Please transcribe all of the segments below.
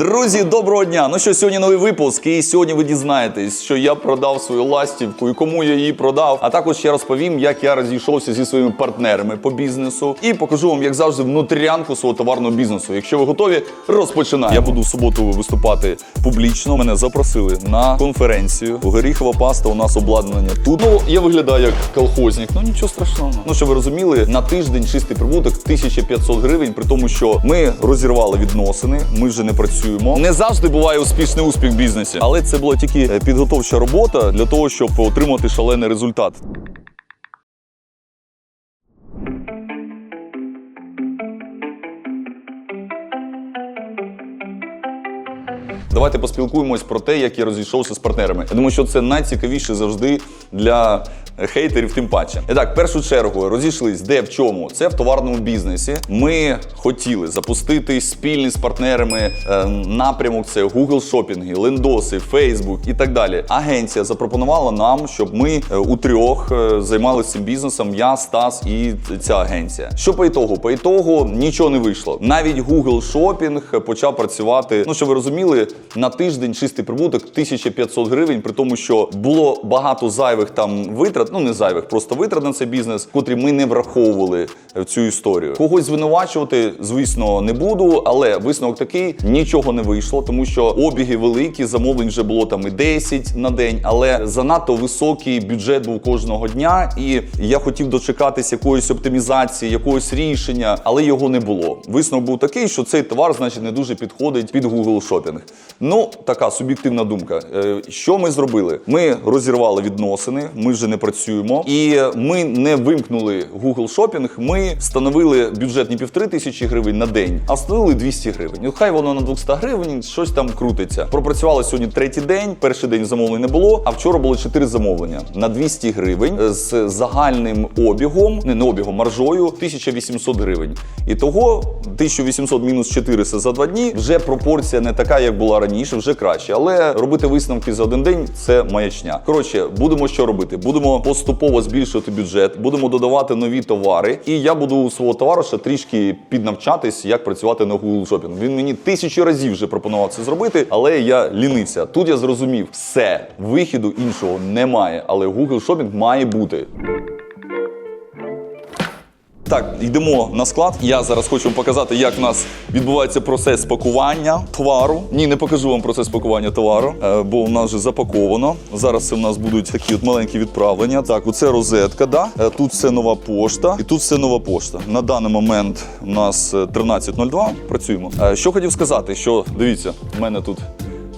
Друзі, доброго дня! Ну що, сьогодні новий випуск, і сьогодні ви дізнаєтесь, що я продав свою ластівку і кому я її продав. А також я розповім, як я розійшовся зі своїми партнерами по бізнесу, і покажу вам, як завжди, внутрянку свого товарного бізнесу. Якщо ви готові, розпочинаємо. Я буду в суботу виступати публічно. Мене запросили на конференцію. Горіхова паста у нас обладнання тут. Ну я виглядаю як колхозник. Ну нічого страшного. Ну що ви розуміли, на тиждень чистий прибуток 1500 гривень, при тому, що ми розірвали відносини, ми вже не працюємо. Не завжди буває успішний успіх в бізнесі, але це була тільки е, підготовча робота для того, щоб отримати шалений результат. Давайте поспілкуємось про те, як я розійшовся з партнерами. Я думаю, що це найцікавіше завжди для хейтерів, тим паче. І так, в першу чергу розійшлись де в чому? Це в товарному бізнесі. Ми хотіли запустити спільний з партнерами е, напрямок. Це Google шопінги, лендоси, Facebook і так далі. Агенція запропонувала нам, щоб ми е, у трьох е, займалися цим бізнесом. Я, Стас і ця агенція. Що по ітогу? По ітогу нічого не вийшло. Навіть Google шопінг почав працювати. Ну, що ви розуміли, на тиждень чистий прибуток 1500 гривень, при тому, що було багато зайвих там витрат, ну не зайвих, просто витрат на цей бізнес, котрі ми не враховували в цю історію. Когось звинувачувати, звісно, не буду, але висновок такий: нічого не вийшло, тому що обіги великі, замовлень вже було там і 10 на день, але занадто високий бюджет був кожного дня, і я хотів дочекатись якоїсь оптимізації, якогось рішення, але його не було. Висновок був такий, що цей товар, значить, не дуже підходить під Google шопінг. Ну, така суб'єктивна думка. Е, Що ми зробили? Ми розірвали відносини, ми вже не працюємо, і ми не вимкнули Google шопінг. Ми встановили бюджет не півтори тисячі гривень на день, а встановили 200 гривень. Ну, хай воно на 200 гривень, щось там крутиться. Пропрацювали сьогодні третій день. Перший день замовлень не було, а вчора було 4 замовлення на 200 гривень з загальним обігом, не, не обігом, маржою 1800 гривень. І того 1800 мінус 400 за два дні вже пропорція не така, як була раніше, вже краще. Але робити висновки за один день це маячня. Коротше, будемо що робити? Будемо поступово збільшувати бюджет, будемо додавати нові товари. І я буду у свого товариша трішки піднавчатись, як працювати на Google Shopping. Він мені тисячу разів вже пропонував це зробити, але я лінився. Тут я зрозумів, все вихіду іншого немає, але Google Shopping має бути. Так, йдемо на склад. Я зараз хочу вам показати, як в нас відбувається процес пакування товару. Ні, не покажу вам процес пакування товару, е, бо у нас вже запаковано. Зараз це в нас будуть такі от маленькі відправлення. Так, оце розетка, да? Е, тут все нова пошта, і тут все нова пошта. На даний момент у нас е, 13.02. Працюємо. Е, Що хотів сказати, що дивіться, в мене тут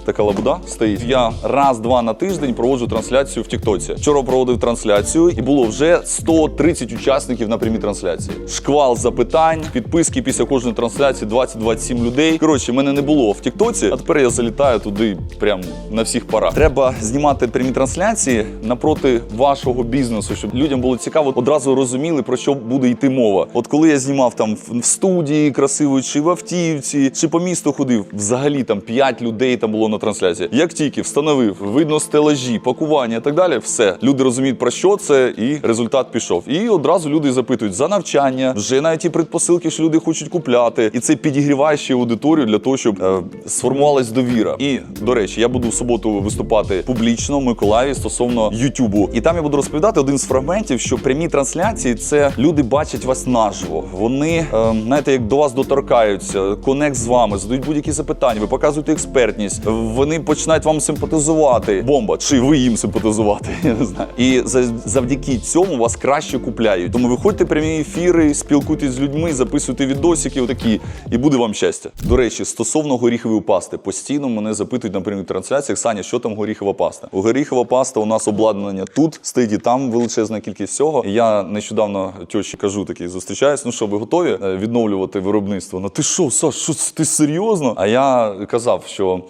така лабуда стоїть. Я раз-два на тиждень проводжу трансляцію в Тіктоці. Вчора проводив трансляцію, і було вже 130 учасників на прямій трансляції. Шквал запитань, підписки після кожної трансляції 20-27 людей. Коротше, мене не було в Тіктоці, а тепер я залітаю туди прям на всіх парах. Треба знімати прямі трансляції напроти вашого бізнесу, щоб людям було цікаво, одразу розуміли про що буде йти мова. От коли я знімав там в студії красивої, чи в автівці, чи по місту ходив, взагалі там 5 людей там було на трансляції. Як тільки встановив, видно стелажі, пакування і так далі, все люди розуміють про що це, і результат пішов. І одразу люди запитують за навчання, вже навіть ті предпосилки, що люди хочуть купляти, і це підігріває ще аудиторію для того, щоб е, сформувалась довіра. І до речі, я буду в суботу виступати публічно в Миколаєві стосовно Ютубу. І там я буду розповідати один з фрагментів, що прямі трансляції це люди бачать вас наживо. Вони е, знаєте, як до вас доторкаються, конект з вами, задають будь-які запитання, ви показуєте експертність. Вони починають вам симпатизувати. Бомба, чи ви їм симпатизувати? Я не знаю. І завдяки цьому вас краще купляють. Тому виходьте прямі ефіри, спілкуйтесь з людьми, записуйте відосики, отакі, і буде вам щастя. До речі, стосовно горіхової пасти, постійно мене запитують на прямих трансляціях, Саня, що там горіхова паста? Горіхова паста у нас обладнання тут стоїть і там величезна кількість всього. Я нещодавно тьоші кажу такий, зустрічаюсь. Ну що, ви готові е, відновлювати виробництво? Ну ти що, Саш, що ти серйозно? А я казав, що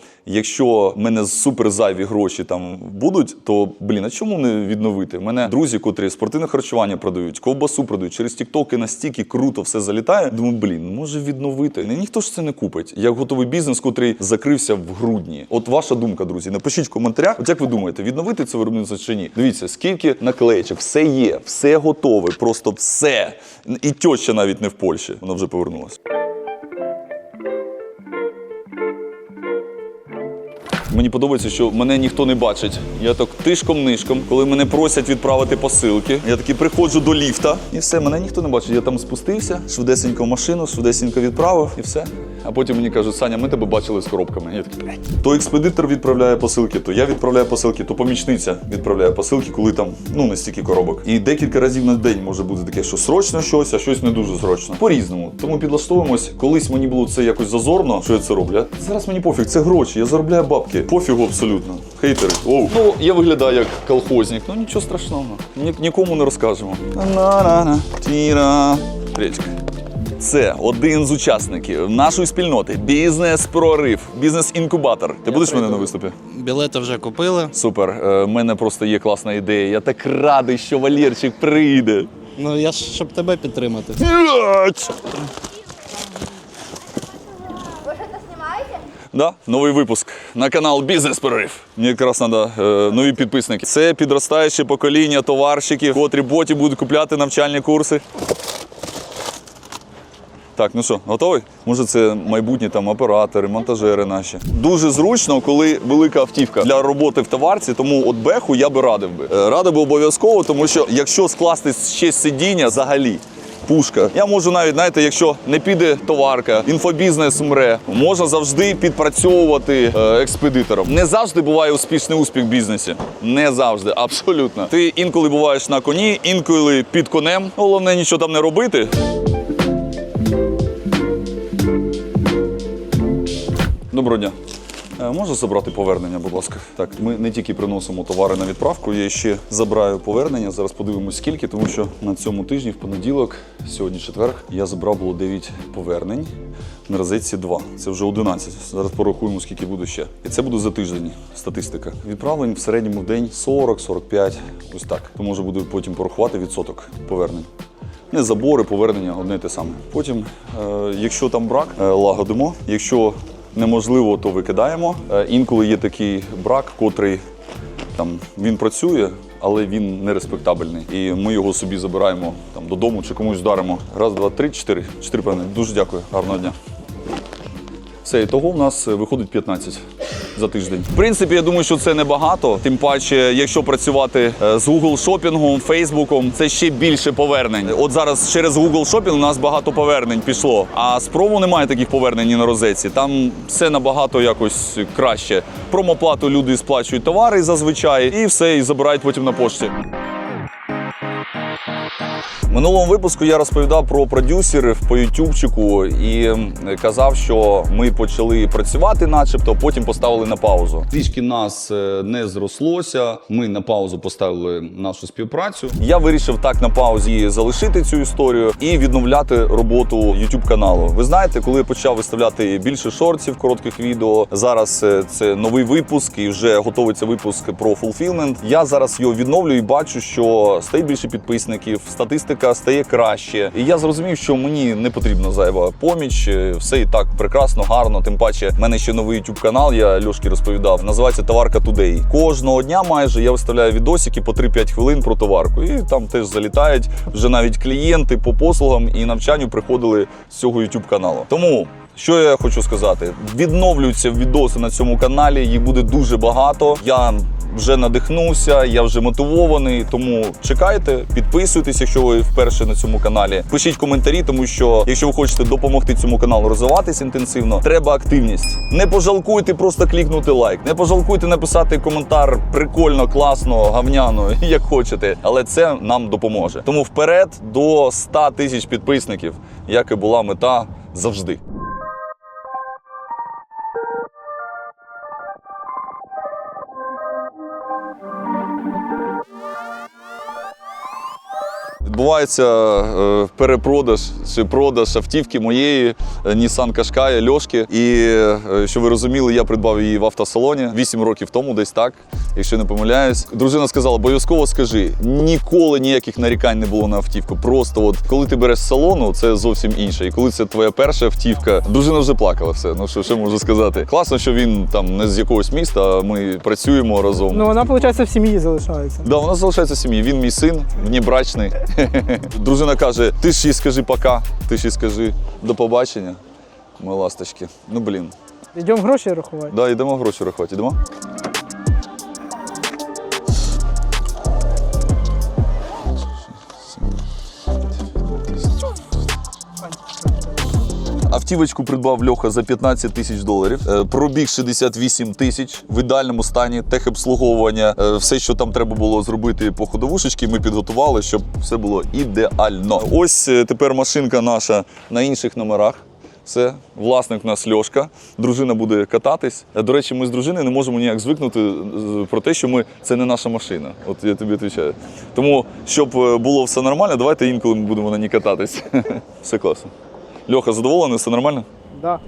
якщо мене супер зайві гроші там будуть, то блін, а чому не відновити? У мене друзі, котрі спортивне харчування продають, ковбасу продають через тіктоки настільки круто все залітає. Думаю, блін, може відновити. Ну, ніхто ж це не купить. Як готовий бізнес, котрий закрився в грудні. От ваша думка, друзі, напишіть в коментарях. От як ви думаєте, відновити це виробництво чи ні? Дивіться, скільки наклеєчок, все є, все готове, просто все. І тьоща навіть не в Польщі. Вона вже повернулася. Мені подобається, що мене ніхто не бачить. Я так тишком-нишком, коли мене просять відправити посилки, я таки приходжу до ліфта, і все, мене ніхто не бачить. Я там спустився, швидесенько машину, швидесенько відправив і все. А потім мені кажуть, Саня, ми тебе бачили з коробками. Я блядь. То експедитор відправляє посилки, то я відправляю посилки, то помічниця відправляє посилки, коли там ну не стільки коробок. І декілька разів на день може бути таке, що срочно щось, а щось не дуже срочно. По-різному. Тому підлаштовуємось. Колись мені було це якось зазорно, що я це роблю. Зараз мені пофіг, це гроші, я заробляю бабки. Пофігу абсолютно. Хейтери. Оу. Ну, я виглядаю як колхозник. Ну нічого страшного. Ні, нікому не розкажемо. На-на-на. Тіра. Речка. Це один з учасників нашої спільноти. Бізнес-прорив, бізнес-інкубатор. Ти будеш в мене на виступі? Білети вже купили. Супер. Е, в мене просто є класна ідея. Я так радий, що Валерчик прийде. Ну я ж щоб тебе підтримати. Что-то? Да, новий випуск на канал Бізнес Перерив. Мені якраз треба е, нові підписники. Це підростаюче покоління товарщиків, котрі боті будуть купляти навчальні курси. Так, ну що, готовий? Може, це майбутні там оператори, монтажери наші. Дуже зручно, коли велика автівка для роботи в товарці, тому от беху я би радив би. Е, Радив би обов'язково, тому що якщо скласти ще сидіння взагалі. Пушка. Я можу навіть, знаєте, якщо не піде товарка, інфобізнес мре, можна завжди підпрацьовувати е, експедитором. Не завжди буває успішний успіх в бізнесі. Не завжди, абсолютно. Ти інколи буваєш на коні, інколи під конем. Головне нічого там не робити. Доброго дня. Е, Можна забрати повернення, будь ласка. Так, ми не тільки приносимо товари на відправку, я ще забираю повернення. Зараз подивимось скільки, тому що на цьому тижні, в понеділок, сьогодні четверг, я забрав було 9 повернень. На розетці 2. Це вже 11. Зараз порахуємо, скільки буде ще. І це буде за тиждень статистика. Відправлень в середньому в день 40-45. Ось так. То може буде потім порахувати відсоток повернень. Не забори, повернення одне те саме. Потім, е, якщо там брак, е, лагодимо. Якщо неможливо, то викидаємо. Е, інколи є такий брак, котрий там він працює, але він не респектабельний. І ми його собі забираємо там додому чи комусь даримо. Раз, два, три, чотири. Чотири певне. Дуже дякую. Гарного дня. Все, і того в нас е, виходить 15 за тиждень. В принципі, я думаю, що це небагато. Тим паче, якщо працювати е, з Google шопінгом, Фейсбуком, це ще більше повернень. От зараз через Google шопінг у нас багато повернень пішло. А з промо немає таких повернень і на розетці. Там все набагато якось краще. Промоплату люди сплачують товари зазвичай, і все, і забирають потім на пошті. Минулому випуску я розповідав про продюсерів по ютубчику і казав, що ми почали працювати, начебто, потім поставили на паузу. Трішки нас е, не зрослося. Ми на паузу поставили нашу співпрацю. Я вирішив так на паузі залишити цю історію і відновляти роботу youtube каналу. Ви знаєте, коли я почав виставляти більше шортів, коротких відео. Зараз е, це новий випуск, і вже готується випуск про fulfillment. Я зараз його відновлюю і бачу, що стає більше підписників, статистика стає краще. І я зрозумів, що мені не потрібна зайва поміч. е, Все і так прекрасно, гарно. Тим паче, в мене ще новий youtube канал. Я Льошки розповідав. Називається Товарка Today. Кожного дня майже я виставляю відосики по 3-5 хвилин про товарку. І там теж залітають вже навіть клієнти по послугам і навчанню приходили з цього youtube каналу. Тому. Що я хочу сказати? Відновлюються відоси на цьому каналі, їх буде дуже багато. Я вже надихнувся, я вже мотивований. Тому чекайте, підписуйтесь, якщо ви вперше на цьому каналі. Пишіть коментарі, тому що якщо ви хочете допомогти цьому каналу розвиватись інтенсивно, треба активність. Не пожалкуйте просто клікнути лайк, не пожалкуйте написати коментар прикольно, класно, гавняно, як хочете. Але це нам допоможе. Тому вперед до 100 тисяч підписників, як і була мета завжди. Відбувається е, перепродаж чи продаж автівки моєї е, Nissan Qashqai Льошки. І е, що ви розуміли, я придбав її в автосалоні 8 років тому, десь так, якщо не помиляюсь. Дружина сказала: обов'язково скажи, ніколи ніяких нарікань не було на автівку. Просто от коли ти береш з салону, це зовсім інше. І коли це твоя перша автівка, дружина вже плакала все. Ну що, що можу сказати? Класно, що він там не з якогось міста, а ми працюємо разом. Ну, вона, виходить, в сім'ї залишається. Да, вона залишається в сім'ї. Він мій син, внебрачний. Дружина каже: ти ж їй скажи пока, ти ж їй скажи до побачення. Ми ласточки. Ну блін. Йдемо гроші рахувати. Да, йдемо гроші рахувати. Йдемо. Автівочку придбав Льоха за 15 тисяч доларів. Е, Пробіг 68 тисяч в ідеальному стані, техобслуговування, е, все, що там треба було зробити по ходовушечки, ми підготували, щоб все було ідеально. Ось е, тепер машинка наша на інших номерах. Все, власник у нас Льошка, дружина буде кататись. До речі, ми з дружиною не можемо ніяк звикнути про те, що ми це не наша машина. От я тобі відповідаю. Тому, щоб було все нормально, давайте інколи ми будемо на ній кататись. Все класно. Льоха, задоволений, все нормально? Да.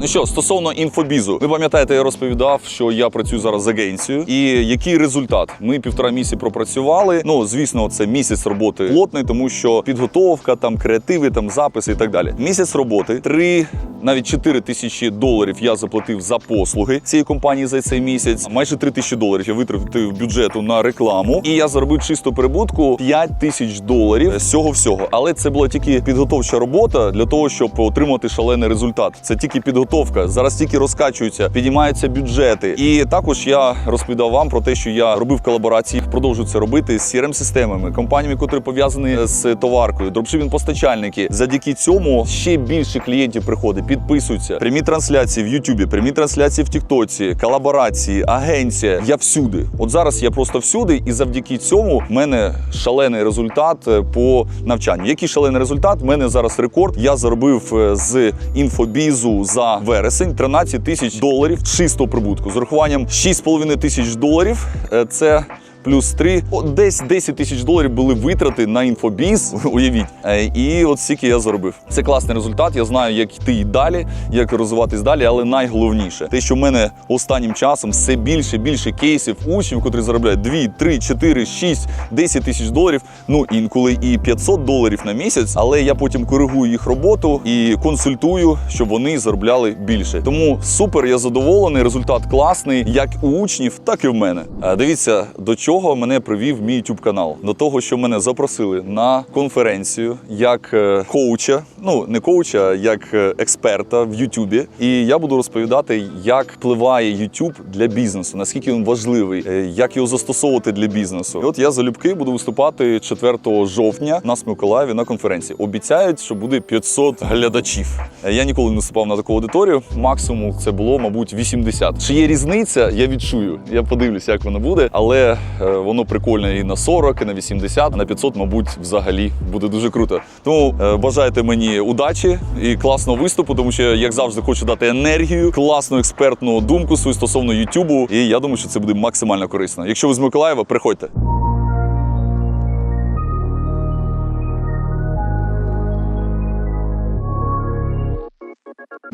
Ну що, стосовно інфобізу, ви пам'ятаєте, я розповідав, що я працюю зараз з агенцією. І який результат? Ми півтора місяці пропрацювали. Ну, звісно, це місяць роботи плотний, тому що підготовка, там креативи, там записи і так далі. Місяць роботи, три, навіть 4 тисячі доларів я заплатив за послуги цієї компанії за цей місяць. Майже 3 тисячі доларів я витратив бюджету на рекламу. І я заробив чисту прибутку 5 тисяч доларів з цього всього. Але це була тільки підготовча робота для того, щоб отримати шалений результат. Це тільки підготовка. Зараз тільки розкачуються, підіймаються бюджети. І також я розповідав вам про те, що я робив колаборації, продовжую це робити з crm системами компаніями, які пов'язані з товаркою, дропшипінг постачальники. Завдяки цьому ще більше клієнтів приходить, підписуються. Прямі трансляції в Ютубі, прямі трансляції в Тіктоці, колаборації, агенція. Я всюди. От зараз я просто всюди, і завдяки цьому в мене шалений результат е, по навчанню. Який шалений результат? У мене зараз рекорд. Я заробив е, з інфобізу за вересень 13 тисяч доларів чистого прибутку з урахуванням 6,5 тисяч доларів. Е, Це плюс 3. От десь 10 тисяч доларів були витрати на інфобіз. Уявіть. Е, І от стільки я заробив. Це класний результат. Я знаю, як йти і далі, як розвиватись далі. Але найголовніше, те, що в мене останнім часом все більше більше кейсів учнів, котрі заробляють 2, 3, 4, 6, 10 тисяч доларів. Ну інколи і 500 доларів на місяць. Але я потім коригую їх роботу і консультую, щоб вони заробляли більше. Тому супер, я задоволений. Результат класний, як у учнів, так і в мене. Е, Дивіться, до чого мене привів мій YouTube канал. До того, що мене запросили на конференцію як е, коуча, ну не коуча, як е, експерта в Ютубі. І я буду розповідати, як впливає YouTube для бізнесу, наскільки він важливий, е, як його застосовувати для бізнесу. І от я залюбки буду виступати 4 жовтня на Миколаєві на конференції. Обіцяють, що буде 500 глядачів. Я ніколи не виступав на таку аудиторію. Максимум це було, мабуть, 80. Чи є різниця? Я відчую. Я подивлюся, як воно буде, але воно прикольне і на 40, і на 80, а на 500, мабуть, взагалі буде дуже круто. Тому е, бажайте мені удачі і класного виступу, тому що як завжди хочу дати енергію, класну експертну думку свою стосовно Ютубу. І я думаю, що це буде максимально корисно. Якщо ви з Миколаєва, приходьте.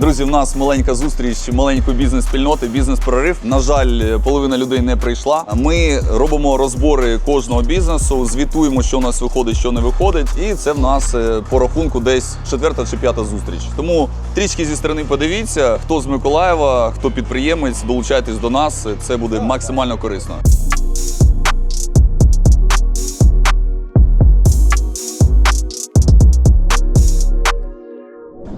Друзі, в нас маленька зустріч маленької бізнес-спільноти, бізнес-прорив. На жаль, половина людей не прийшла. Ми робимо розбори кожного бізнесу, звітуємо, що у нас виходить, що не виходить. І це в нас е, по рахунку десь четверта чи п'ята зустріч. Тому трішки зі сторони подивіться, хто з Миколаєва, хто підприємець, долучайтесь до нас. Це буде максимально корисно.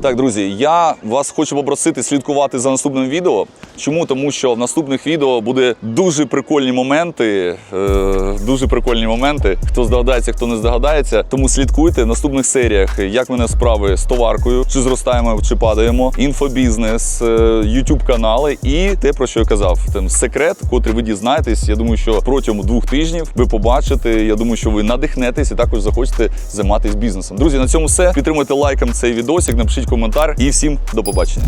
Так, друзі, я вас хочу попросити слідкувати за наступним відео. Чому? Тому що в наступних відео буде дуже прикольні моменти. Е, дуже прикольні моменти. Хто здогадається, хто не здогадається. Тому слідкуйте в наступних серіях, як мене справи з товаркою, чи зростаємо, чи падаємо, інфобізнес, ютуб канали і те, про що я казав. Там секрет, котрий ви дізнаєтесь. Я думаю, що протягом двох тижнів ви побачите. Я думаю, що ви надихнетесь і також захочете займатися бізнесом. Друзі, на цьому все. Підтримуйте лайком цей відосик, напишіть коментар і всім до побачення.